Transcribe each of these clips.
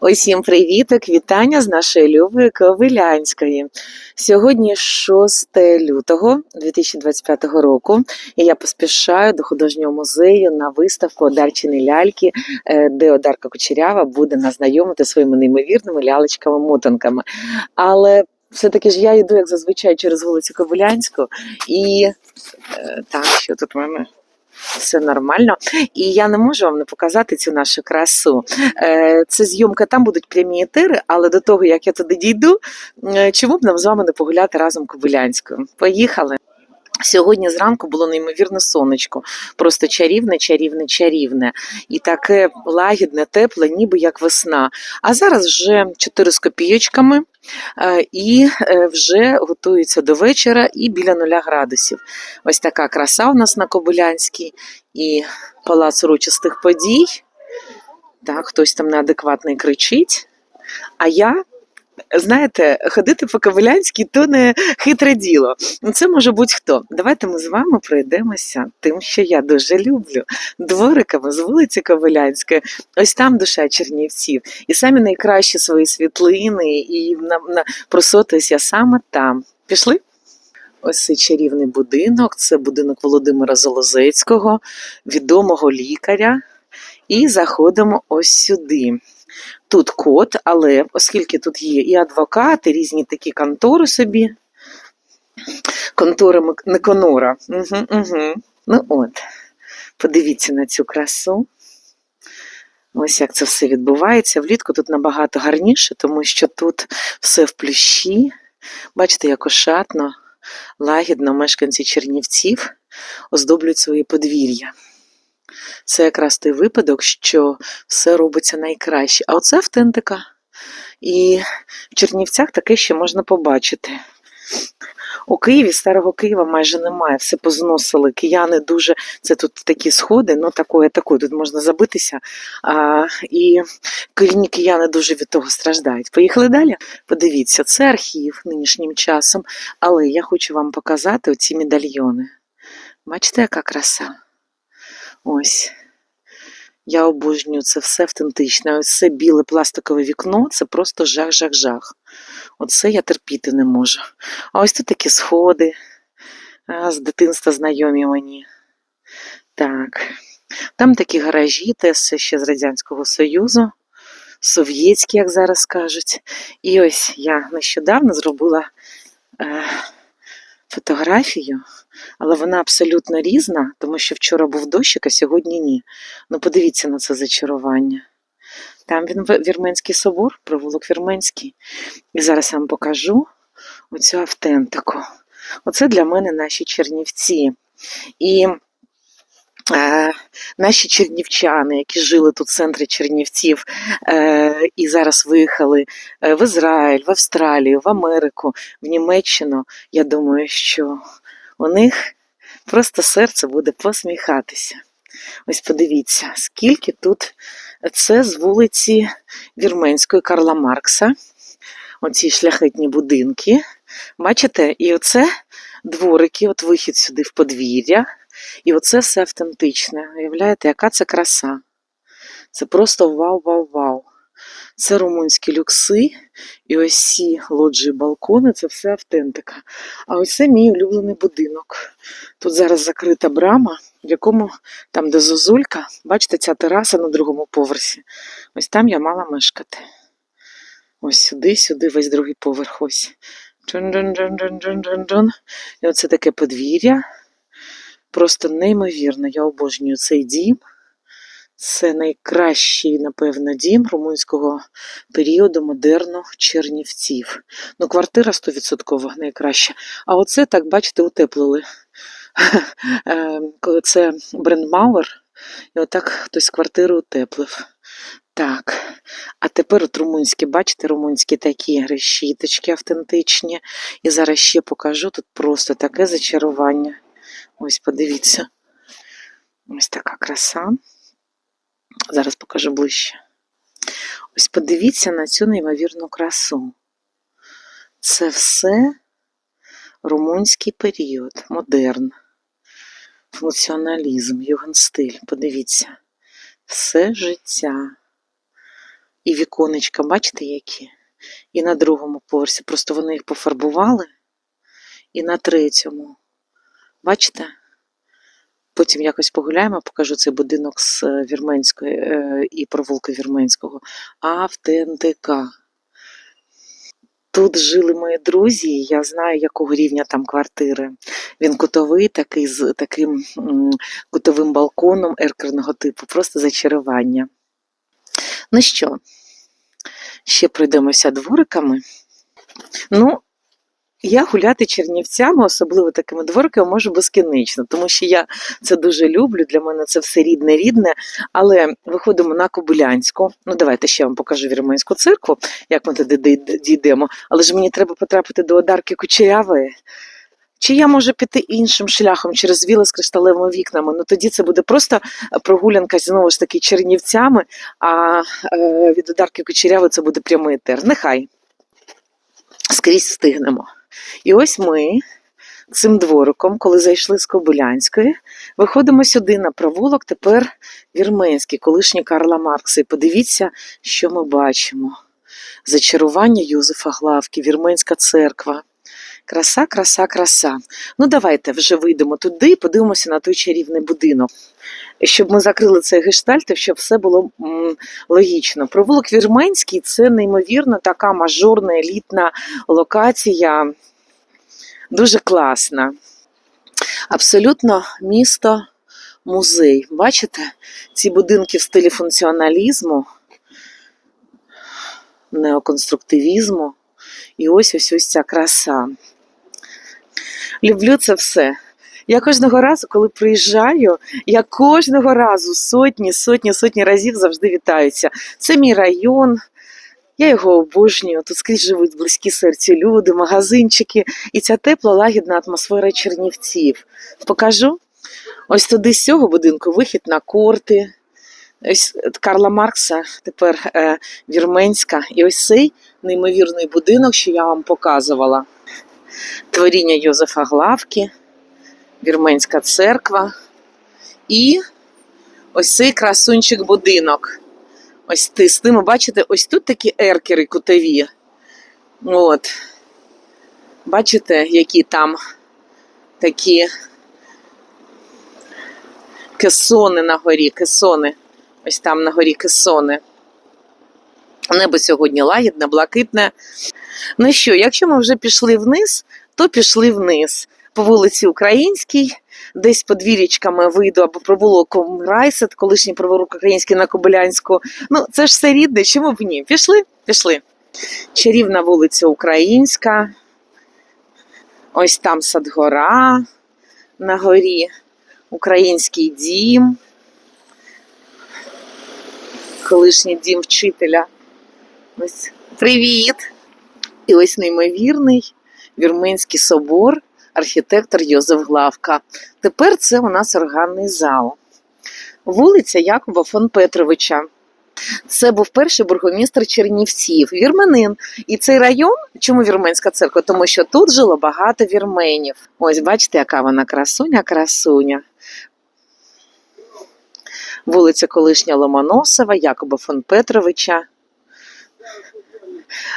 Усім привіток, вітання з нашої Любої Ковилянської. Сьогодні 6 лютого 2025 року, і я поспішаю до художнього музею на виставку Одарчини ляльки, е, де Одарка Кучерява буде нас знайомити своїми неймовірними лялечками-мотанками. Але все-таки ж я йду, як зазвичай, через вулицю Ковилянську, і е, так, що тут в мене все нормально. І я не можу вам не показати цю нашу красу. Е, Це зйомка, там будуть прямі етери, але до того, як я туди дійду, е, чому б нам з вами не погуляти разом Кобилянською? Поїхали. Сьогодні зранку було неймовірне сонечко, просто чарівне, чарівне, чарівне, і таке лагідне, тепле, ніби як весна. А зараз вже 4 з копійочками, е, і е, вже готується до вечора і біля нуля градусів. Ось така краса у нас на Кобилянській і палац урочистих подій. Так, хтось там неадекватний кричить. А я знаєте, ходити по Ковилянській то не хитре діло. Ну, Це може будь-хто. Давайте ми з вами пройдемося тим, що я дуже люблю. Двориками з вулиці Ковилянської. Ось там душа Чернівців. І самі найкращі свої світлини, і на, на, просотуюсь я саме там. Пішли? Ось цей чарівний будинок. Це будинок Володимира Золозецького, відомого лікаря. І заходимо ось сюди. Тут код, але оскільки тут є і адвокати, різні такі контори собі, контори Никонора. Угу, угу. Ну от, подивіться на цю красу. Ось як це все відбувається. Влітку тут набагато гарніше, тому що тут все в плющі. Бачите, як ошатно, лагідно мешканці Чернівців оздоблюють свої подвір'я. Це якраз той випадок, що все робиться найкраще. А оце автентика. І в Чернівцях таке ще можна побачити. У Києві старого Києва майже немає, все позносили. Кияни дуже це тут такі сходи, ну такое, такое, тут можна забитися. А, і корінні кияни дуже від того страждають. Поїхали далі. Подивіться, це архів нинішнім часом, але я хочу вам показати оці медальйони. Бачите, яка краса? Ось. Я обожнюю це все автентичне. Ось це біле пластикове вікно це просто жах-жах-жах. Оце я терпіти не можу. А ось тут такі сходи з дитинства знайомі мені. Так. Там такі гаражі, теж ще з Радянського Союзу, совєтські, як зараз кажуть. І ось я нещодавно зробила е, фотографію, але вона абсолютно різна, тому що вчора був дощик, а сьогодні ні. Ну, подивіться на це зачарування. Там він Вірменський собор, провулок Вірменський. І зараз я вам покажу оцю автентику. Оце для мене наші чернівці. І наші чернівчани, які жили тут в центрі Чернівців е, і зараз виїхали е, в Ізраїль, в Австралію, в Америку, в Німеччину, я думаю, що у них просто серце буде посміхатися. Ось подивіться, скільки тут це з вулиці Вірменської Карла Маркса. Оці шляхетні будинки. Бачите, і оце дворики, от вихід сюди в подвір'я. І оце все автентичне. Уявляєте, яка це краса? Це просто вау-вау-вау. Це румунські люкси, і ось ці лоджії балкони це все автентика. А ось це мій улюблений будинок. Тут зараз закрита брама, в якому там, де зозулька, бачите, ця тераса на другому поверсі. Ось там я мала мешкати. Ось сюди, сюди, весь другий поверх. Ось. Джун-джун-джун-джун-джун-джун. І оце таке подвір'я. Просто неймовірно. Я обожнюю цей дім. Це найкращий, напевно, дім румунського періоду модерну Чернівців. Ну, квартира 100% найкраща. А оце, так, бачите, утеплили. Е, Коли це брендмауер, і отак хтось квартиру утеплив. Так, а тепер от румунські, бачите, румунські такі решіточки автентичні. І зараз ще покажу тут просто таке зачарування. Ось подивіться. Ось така краса. Зараз покажу ближче. Ось подивіться на цю неймовірну красу. Це все румунський період, модерн, функціоналізм, югенстиль. Подивіться, все життя. І віконечка, бачите, які? І на другому поверсі. Просто вони їх пофарбували. І на третьому. Бачите? Потім якось погуляємо, покажу цей будинок з е, Вірменської е, і провулку Вірменського. Автентика. Тут жили мої друзі, я знаю, якого рівня там квартири. Він кутовий, такий з таким кутовим балконом еркерного типу, просто зачарування. Ну що, ще пройдемося двориками. Ну, я гуляти чернівцями, особливо такими двориками, можу безкінечно, тому що я це дуже люблю. Для мене це все рідне, рідне. Але виходимо на Кобилянську. Ну, давайте ще вам покажу Вірменську церкву, як ми туди дійдемо. Але ж мені треба потрапити до Одарки Кучерявої. Чи я можу піти іншим шляхом через віли з кришталевими вікнами? Ну тоді це буде просто прогулянка знову ж таки чернівцями, а е, від Одарки Кучерявої це буде прямий етер. Нехай скрізь встигнемо. І ось ми цим двориком, коли зайшли з Кобилянської, виходимо сюди на провулок, тепер Вірменський, колишній Карла Маркса. І подивіться, що ми бачимо. Зачарування Юзефа Главки, Вірменська церква. Краса, краса, краса. Ну, давайте вже вийдемо туди і подивимося на той чарівний будинок. Щоб ми закрили цей гештальт, щоб все було м, логічно. Провулок Вірменський це неймовірно така мажорна елітна локація. Дуже класна. Абсолютно місто музей. Бачите, ці будинки в стилі функціоналізму, неоконструктивізму. І ось ось ось ця краса. Люблю це все. Я кожного разу, коли приїжджаю, я кожного разу сотні, сотні, сотні разів завжди вітаюся. Це мій район. Я його обожнюю. Тут скрізь живуть близькі серцю люди, магазинчики і ця тепла, лагідна атмосфера чернівців. Покажу. Ось туди з цього будинку вихід на корти. Ось Карла Маркса, тепер е, Вірменська. І ось цей неймовірний будинок, що я вам показувала. Творіння Йозефа Главки, Вірменська церква. І ось цей красунчик будинок. Ось ти з тими, бачите, ось тут такі еркери кутові. От. Бачите, які там такі кесони на горі, кесони. Ось там на горі кесони. Небо сьогодні лагідне, блакитне. Ну що, якщо ми вже пішли вниз, то пішли вниз. По вулиці Українській, десь по двірічками вийду або провулоком Райсет, колишній провулок Український на Кобилянську. Ну, це ж все рідне, чому б ні? Пішли? Пішли. Чарівна вулиця Українська. Ось там Садгора на горі, Український дім, колишній дім вчителя. Ось привіт! І ось неймовірний Вірменський собор, архітектор Йозеф Главка. Тепер це у нас органний зал. Вулиця Якова фон Петровича. Це був перший бургомістр Чернівців, вірменин. І цей район, чому вірменська церква? Тому що тут жило багато вірменів. Ось бачите, яка вона красуня, красуня. Вулиця колишня Ломоносова, Якоба фон Петровича.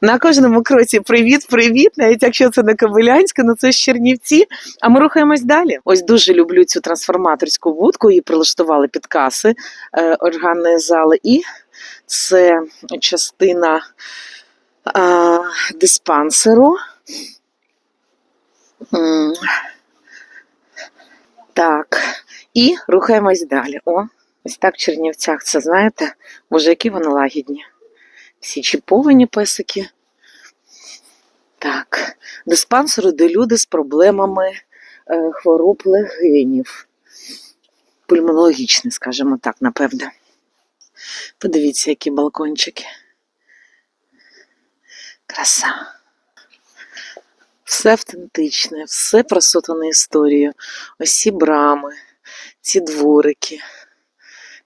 На кожному кроці привіт, привіт, навіть якщо це не Кобилянське, ну це ж Чернівці. А ми рухаємось далі. Ось дуже люблю цю трансформаторську вудку. Її прилаштували під каси е, органної зали. І це частина е, диспансеру. Так, і рухаємось далі. О, ось так в Чернівцях це знаєте, боже, які вони лагідні. Всі чіповані песики. Так, диспансери, де люди з проблемами е, хвороб легенів. Пульмонологічні, скажімо так, напевне. Подивіться, які балкончики. Краса. Все автентичне, все просотане історією. Ось ці брами, ці дворики.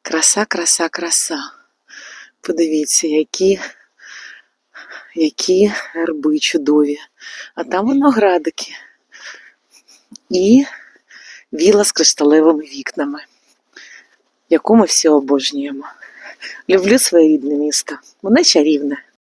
Краса, краса, краса. Подивіться, які, які герби чудові. А там виноградики. І віла з кришталевими вікнами, яку ми всі обожнюємо. Люблю своє рідне місто. Воно чарівне.